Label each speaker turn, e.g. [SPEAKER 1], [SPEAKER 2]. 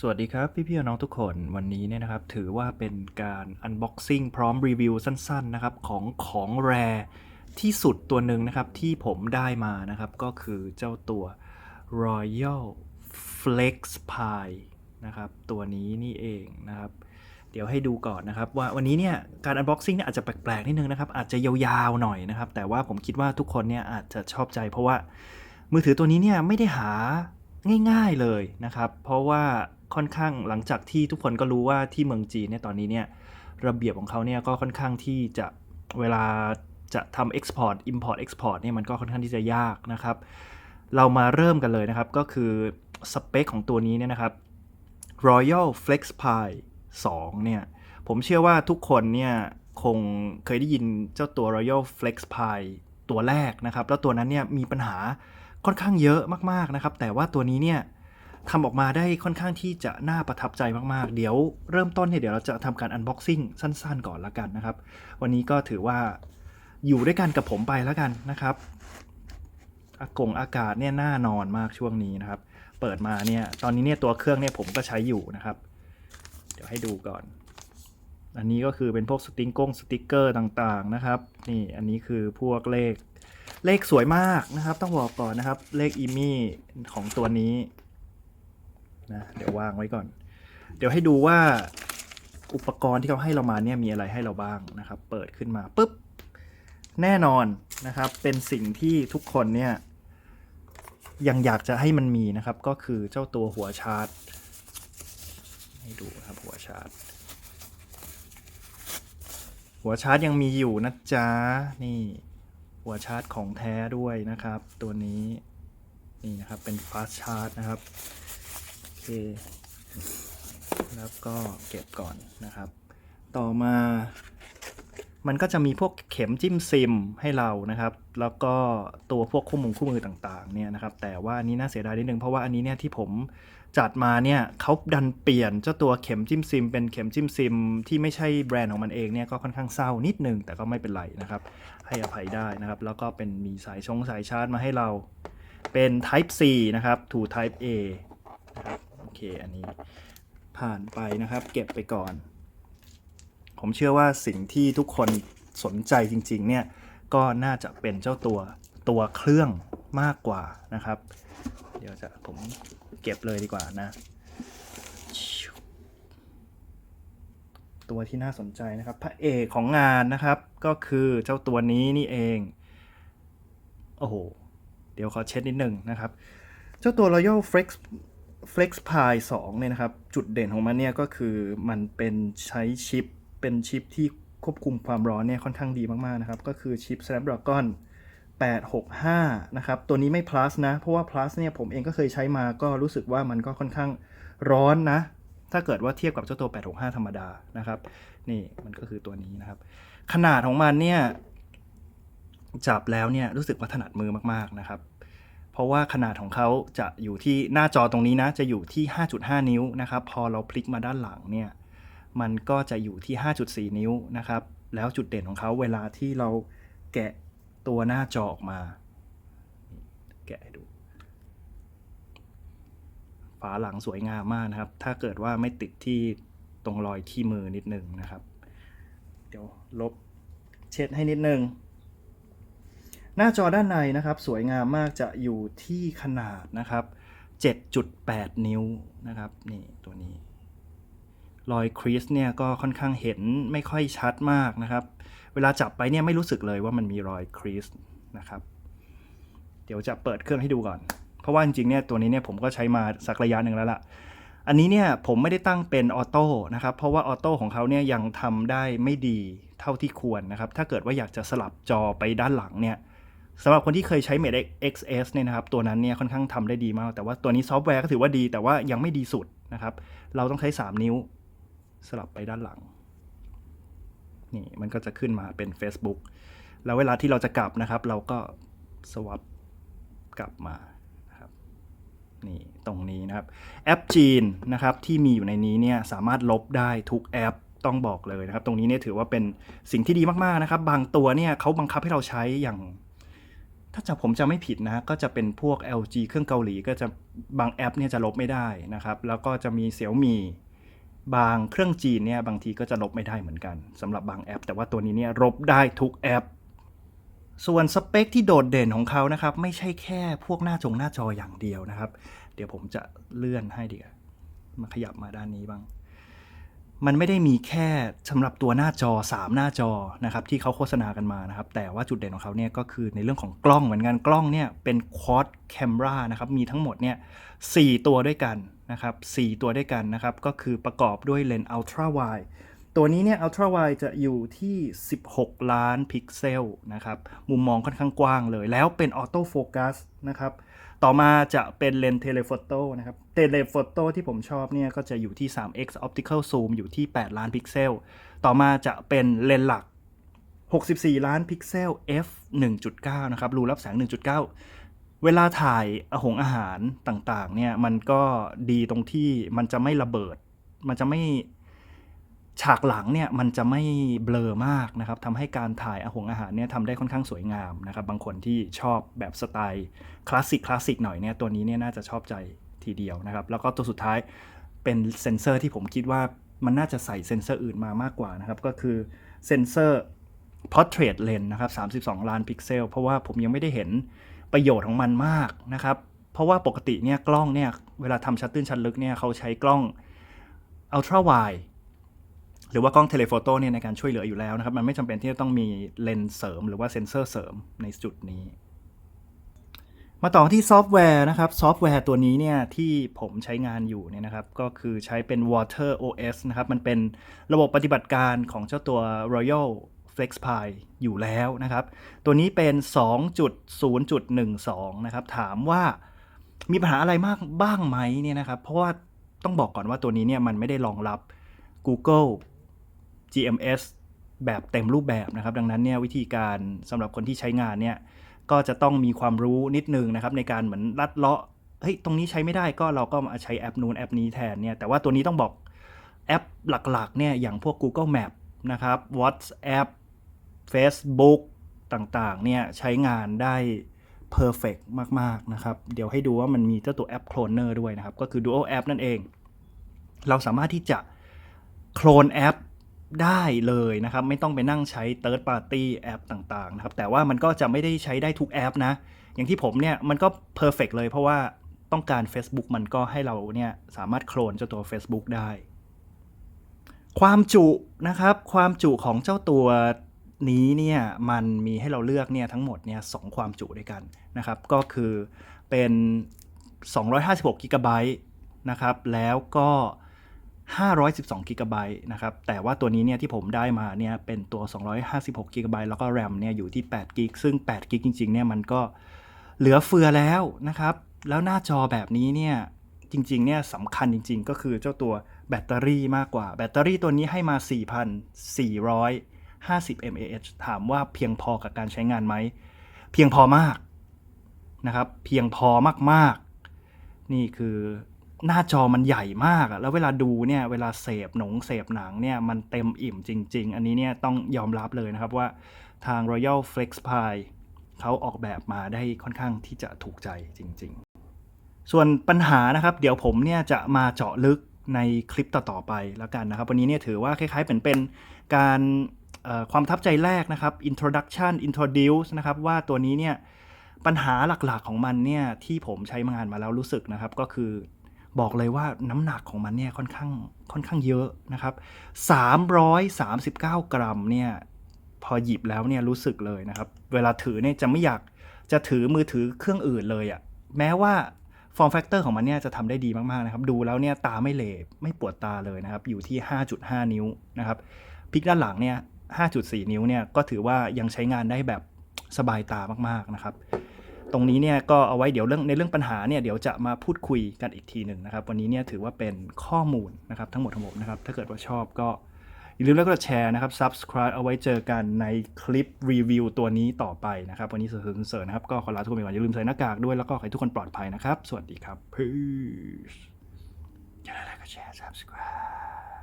[SPEAKER 1] สวัสดีครับ พี่ๆน้องทุกคนวันนี้เนี่ยนะครับ ถือว่าเป็นการ unboxing พร้อมรีวิวสั้น ๆ นะครับ ของของแรที่สุดตัวหนึ่งนะครับ ที่ผมได้มานะครับ ก็คือเจ้าตัว Royal Flex Pie นะครับ ตัวนี้นี่เองนะครับ เดี๋ยวให้ดูก่อนนะครับ ว่าวันนี้เนี่ยการ unboxing เนี่ยอาจจะแปลกๆนิดนึงนะครับ อาจจะยาวๆหน่อยนะครับ แต่ว่าผมคิดว่าทุกคนเนี่ยอาจจะชอบใจ เพราะว่ามือถือตัวนี้เนี่ยไม่ได้หาง่าย ๆเลยนะครับ เพราะว่า ค่อนข้างหลังจากที่ทุกคนก็รู้ว่าที่เมืองจีนเนี่ยตอนนี้เนี่ยระเบียบของเขาเนี่ยก็ค่อนข้างที่จะเวลาจะทำ export import export เนี่ยมันก็ค่อนข้างที่จะยากนะครับ เรามาเริ่มกันเลยนะครับ ก็คือสเปคของตัวนี้เนี่ยนะครับ Royal Flex Pie 2 เนี่ย ผมเชื่อว่าทุกคนเนี่ยคงเคยได้ยินเจ้าตัว Royal Flex Pie ตัวแรกนะครับ แล้วตัวนั้นเนี่ยมีปัญหาค่อนข้างเยอะมากๆนะครับ แต่ว่าตัวนี้เนี่ย ทำออกมาได้ค่อนข้างที่จะน่าประทับใจมากๆ เดี๋ยวเริ่มต้นเนี่ยเดี๋ยวเราจะทำการ unboxing สั้นๆ ก่อนละกันนะครับ วันนี้ก็ถือว่าอยู่ด้วยกันกับผมไปแล้วกันนะครับอากงอากาศเนี่ยน่านอนมากช่วงนี้นะครับ เปิดมาเนี่ยตอนนี้เนี่ยตัวเครื่องเนี่ยผมก็ใช้อยู่นะครับ เดี๋ยวให้ดูก่อน อันนี้ก็คือเป็นพวกสติงกงสติกเกอร์ต่างๆนะครับ นี่อันนี้คือพวกเลขเลขสวยมากนะครับ ต้องบอกก่อนนะครับ เลขอีมี่ของตัวนี้ นะเดี๋ยววางไว้ก่อน เดี๋ยวให้ดูว่าอุปกรณ์ที่เขาให้เรามาเนี่ยมีอะไรให้เราบ้างนะครับ เปิดขึ้นมาปุ๊บแน่นอนนะครับ เป็นสิ่งที่ทุกคนเนี่ยยังอยากจะให้มันมีนะครับ ก็คือเจ้าตัวหัวชาร์จ ให้ดูนะครับหัวชาร์จ หัวชาร์จยังมีอยู่นะจ๊ะนี่หัวชาร์จของแท้ด้วยนะครับ ตัวนี้นี่นะครับเป็น fast charge นะครับ เค แล้วก็เก็บก่อนนะครับ ต่อมามันก็จะมีพวกเข็มจิ้มซิมให้เรานะครับ แล้วก็ตัวพวกคู่มือคู่มือต่างๆเนี่ยนะครับ แต่ว่าอันนี้น่าเสียดายนิดนึงเพราะว่าอันนี้เนี่ยที่ผมจัดมาเนี่ยเขาดันเปลี่ยนเจ้าตัวเข็มจิ้มซิม เป็นเข็มจิ้มซิม ที่ไม่ใช่แบรนด์ของมันเองเนี่ยก็ค่อนข้างเศร้านิดนึง แต่ก็ไม่เป็นไรนะครับ ให้อภัยได้นะครับ แล้วก็เป็นมีสายชงสายชาร์จมาให้เราเป็น Type C นะครับ to Type A อเคอันนี้ผ่านไปนะครับ เก็บไปก่อน ผมเชื่อว่าสิ่งที่ทุกคนสนใจจริง ๆ เนี่ย ก็น่าจะเป็นเจ้าตัวตัวเครื่องมากกว่านะครับ เดี๋ยวจะผมเก็บเลยดีกว่านะ ตัวที่น่าสนใจนะครับ พระเอกของงานนะครับ ก็คือเจ้าตัวนี้นี่เอง โอ้โห เดี๋ยวขอเช็ดนิดนึงนะครับ เจ้าตัว Royal Flex Flex Pie 2เนี่ยนะครับ จุดเด่นของมันเนี่ยก็คือมันเป็นใช้ชิป เป็นชิปที่ควบคุมความร้อนเนี่ยค่อนข้างดีมากๆนะครับ ก็คือชิป Snapdragon 865 นะครับ ตัวนี้ไม่ plus นะ เพราะว่า plus เนี่ยผมเองก็เคยใช้มาก็รู้สึกว่ามันก็ค่อนข้างร้อนนะ ถ้าเกิดว่าเทียบกับเจ้าตัว 865 ธรรมดานะครับ นี่มันก็คือตัวนี้นะครับ ขนาดของมันเนี่ย จับแล้วเนี่ยรู้สึกว่าถนัดมือมากๆนะครับ เพราะว่าขนาดของเขาจะอยู่ที่หน้าจอตรงนี้นะ จะอยู่ที่ 5.5 นิ้วนะครับ พอเราพลิกมาด้านหลังเนี่ย มันก็จะอยู่ที่ 5.4 นิ้วนะครับ แล้วจุดเด่นของเขาเวลาที่เราแกะตัวหน้าจอออกมา แกะให้ดู ฝาหลังสวยงามมากนะครับ ถ้าเกิดว่าไม่ติดที่ตรงรอยที่มือนิดนึงนะครับ เดี๋ยวลบเช็ดให้นิดนึง หน้าจอด้านในนะครับ สวยงามมากจะอยู่ที่ขนาดนะครับ 7.8 นิ้วนะครับนี่ตัวนี้รอยครีสเนี่ยก็ค่อนข้างเห็นไม่ค่อยชัดมากนะครับ เวลาจับไปเนี่ยไม่รู้สึกเลยว่ามันมีรอยครีสนะครับ เดี๋ยวจะเปิดเครื่องให้ดูก่อน เพราะว่าจริงๆเนี่ยตัวนี้เนี่ยผมก็ใช้มาสักระยะหนึ่งแล้วล่ะ อันนี้เนี่ยผมไม่ได้ตั้งเป็นออโต้นะครับ เพราะว่าออโต้ของเขาเนี่ยยังทำได้ไม่ดีเท่าที่ควรนะครับ ถ้าเกิดว่าอยากจะสลับจอไปด้านหลังเนี่ย สำหรับคนที่เคยใช้ Mate XS เนี่ยนะครับ ตัวนั้นเนี่ยค่อนข้างทำได้ดีมาก แต่ว่าตัวนี้ซอฟต์แวร์ก็ถือว่าดี แต่ว่ายังไม่ดีสุดนะครับ เราต้องใช้ 3 นิ้วสลับไปด้านหลัง นี่มันก็จะขึ้นมาเป็น Facebook แล้วเวลาที่เราจะกลับนะครับ เราก็สวับกลับมานะครับนี่ตรงนี้นะครับ แอปจีนนะครับที่มีอยู่ในนี้เนี่ยสามารถลบได้ทุกแอปต้องบอกเลยนะครับ ตรงนี้เนี่ยถือว่าเป็นสิ่งที่ดีมากๆนะครับ บางตัวเนี่ยเขาบังคับให้เราใช้อย่าง ถ้าจะผมจะไม่ผิดนะก็จะเป็นพวก LG เครื่องเกาหลีก็จะบางแอปเนี่ยจะลบไม่ได้นะครับ แล้วก็จะมีเสี่ยวมีบางเครื่องจีนเนี่ยบางทีก็จะลบไม่ได้เหมือนกันสำหรับบางแอป แต่ว่าตัวนี้เนี่ยลบได้ทุกแอป ส่วนสเปคที่โดดเด่นของเขานะครับ ไม่ใช่แค่พวกหน้าจงหน้าจออย่างเดียวนะครับ เดี๋ยวผมจะเลื่อนให้ดีกว่ามาขยับมาด้านนี้บ้าง มันไม่ได้มีแค่สำหรับตัวหน้าจอ 3 หน้าจอนะครับที่เขาโฆษณากันมานะครับ แต่ว่าจุดเด่นของเขาเนี่ยก็คือในเรื่องของกล้องเหมือนกันกล้องเนี่ยเป็นควอดแคมรานะครับมีทั้งหมดเนี่ยสตัวด้วยกันนะครับ4ตัวด้วยกันนะครับ ก็คือประกอบด้วยเลนส์อัลตร้าไวตัวนี้เนี่ยอัลตร้าไวจะอยู่ที่ 16 ล้านพิกเซลนะครับมุมมองค่อนข้างกว้างเลย แล้วเป็นออโต้โฟกัสนะครับ ต่อมาจะเป็นเลนส์เทเลโฟโต้นะครับ เทเลโฟโต้ที่ผมชอบเนี่ยก็จะอยู่ที่ 3x optical zoom อยู่ที่ 8 ล้านพิกเซล ต่อมาจะเป็นเลนส์หลัก 64 ล้านพิกเซล f 1.9 นะครับ รูรับแสง 1.9 เวลาถ่ายอาหงอาหารต่างๆ เนี่ย มันก็ดีตรงที่มันจะไม่ระเบิด มันจะไม่ ฉากหลังเนี่ยมันจะไม่เบลอมากนะครับทำให้การถ่ายอาหงอาหารเนี่ยทำได้ค่อนข้างสวยงามนะครับบางคนที่ชอบแบบสไตล์คลาสสิกคลาสสิกหน่อยเนี่ยตัวนี้เนี่ยน่าจะชอบใจทีเดียวนะครับ แล้วก็ตัวสุดท้ายเป็นเซนเซอร์ที่ผมคิดว่ามันน่าจะใส่เซนเซอร์อื่นมามากกว่านะครับ ก็คือเซนเซอร์ portrait lens นะครับ 32 ล้านพิกเซล เพราะว่าผมยังไม่ได้เห็นประโยชน์ของมันมากนะครับ เพราะว่าปกติเนี่ยกล้องเนี่ยเวลาทำชัตตื้นชัดลึกเนี่ยเขาใช้กล้อง ultra wide หรือว่ากล้องเทเลโฟโต้เนี่ยในการช่วยเหลืออยู่แล้วนะครับ มันไม่จำเป็นที่จะต้องมีเลนส์เสริม หรือว่าเซนเซอร์เสริมในจุดนี้ มาต่อที่ซอฟต์แวร์นะครับ ซอฟต์แวร์ตัวนี้เนี่ยที่ผมใช้งานอยู่เนี่ยนะครับ ก็คือใช้เป็น Water OS นะครับ มันเป็นระบบปฏิบัติการของเจ้าตัว Royal FlexPy อยู่แล้วนะครับ ตัวนี้เป็น 2.0.12 นะครับ ถามว่ามีปัญหาอะไรมากบ้างไหมเนี่ยนะครับ เพราะว่าต้องบอกก่อนว่าตัวนี้เนี่ยมันไม่ได้รองรับ Google GMS แบบเต็มรูปแบบนะครับ ดังนั้นเนี่ยวิธีการสำหรับคนที่ใช้งานเนี่ยก็จะต้องมีความรู้นิดนึงนะครับในการเหมือนลัดเลาะเฮ้ยตรงนี้ใช้ไม่ได้ก็เราก็มาใช้แอปนู้นแอปนี้แทนเนี่ยแต่ว่าตัวนี้ต้องบอกแอปหลักๆเนี่ยอย่างพวก Google Map นะครับ WhatsApp Facebook ต่างๆเนี่ยใช้งานได้ perfect มาก ๆ นะครับ เดี๋ยวให้ดูว่ามันมีเจ้าตัวแอป Cloner ด้วยนะครับ ก็คือ Dual App นั่นเอง เราสามารถที่จะโคลนแอป ได้เลยนะครับ ไม่ต้องไปนั่งใช้ third party แอปต่างๆนะครับ แต่ว่ามันก็จะไม่ได้ใช้ได้ทุกแอปนะ อย่างที่ผมเนี่ยมันก็ perfect เลยเพราะว่าต้องการ Facebook มันก็ให้เราเนี่ยสามารถโคลนเจ้าตัว Facebook ได้ ความจุนะครับ ความจุของเจ้าตัวนี้เนี่ยมันมีให้เราเลือกเนี่ยทั้งหมดเนี่ยสองความจุด้วยกันนะครับ ก็คือเป็น 256กิกะไบต์นะครับ แล้วก็ 512กิกะไบต์นะครับ แต่ว่าตัวนี้เนี่ยที่ผมได้มาเนี่ยเป็นตัว 256กิกะไบต์แล้วก็แรมเนี่ยอยู่ที่8กิกซึ่ง8กิกจริงๆ เนี่ยมันก็เหลือเฟือแล้วนะครับ แล้วหน้าจอแบบนี้เนี่ยจริงๆ เนี่ยสำคัญจริง ๆ ก็คือเจ้าตัวแบตเตอรี่มากกว่า แบตเตอรี่ตัวนี้ให้มา 4,450 mAh ถามว่าเพียงพอกับการใช้งานไหม เพียงพอมากนะครับ เพียงพอมากๆ นี่คือ หน้าจอมันใหญ่มากอะแล้วเวลาดูเนี่ยเวลาเสพหนงเสพหนังเนี่ยมันเต็มอิ่มจริง ๆ อันนี้เนี่ยต้องยอมรับเลยนะครับว่าทาง Royal Flex Pi เขาออกแบบมาได้ค่อนข้างที่จะถูกใจจริง ๆ ส่วนปัญหานะครับเดี๋ยวผมเนี่ยจะมาเจาะลึกในคลิปต่อ ๆ ไปแล้วกันนะครับ วันนี้เนี่ยถือว่าคล้ายๆเป็นเป็นการความทับใจแรกนะครับ introduction introduce นะครับว่าตัวนี้เนี่ยปัญหาหลักๆของมันเนี่ยที่ผมใช้มางานมาแล้วรู้สึกนะครับก็คือ บอกเลยว่าน้ำหนักของมันเนี่ยค่อนข้างค่อนข้างเยอะนะครับ339 กรัมเนี่ยพอหยิบแล้วเนี่ยรู้สึกเลยนะครับ เวลาถือเนี่ยจะไม่อยากจะถือมือถือเครื่องอื่นเลยอะ่ะแม้ว่า form factor ของมันเนี่ยจะทำได้ดีมากๆนะครับ ดูแล้วเนี่ยตาไม่เหลบไม่ปวดตาเลยนะครับ อยู่ที่ 5.5 นิ้วนะครับพิกด้านหลังเนี่ย5.4 นิ้วเนี่ยก็ถือว่ายังใช้งานได้แบบสบายตามากๆนะครับ ตรงนี้เนี่ยก็เอาไว้เดี๋ยวเรื่องในเรื่องปัญหาเนี่ยเดี๋ยวจะมาพูดคุยกันอีกทีหนึ่งนะครับ วันนี้เนี่ยถือว่าเป็นข้อมูลนะครับทั้งหมดทั้งหมดนะครับ ถ้าเกิดว่าชอบก็อย่าลืมแล้วก็แชร์นะครับ subscribe เอาไว้เจอกันในคลิปรีวิวตัวนี้ต่อไปนะครับ วันนี้เสริมเสริมนะครับ ก็ขอลาทุกคนไปก่อนอย่าลืมใส่หน้ากากด้วยแล้วก็ขอให้ทุกคนปลอดภัยนะครับ สวัสดีครับ peace อย่าลืมแล้วก็แชร์ subscribe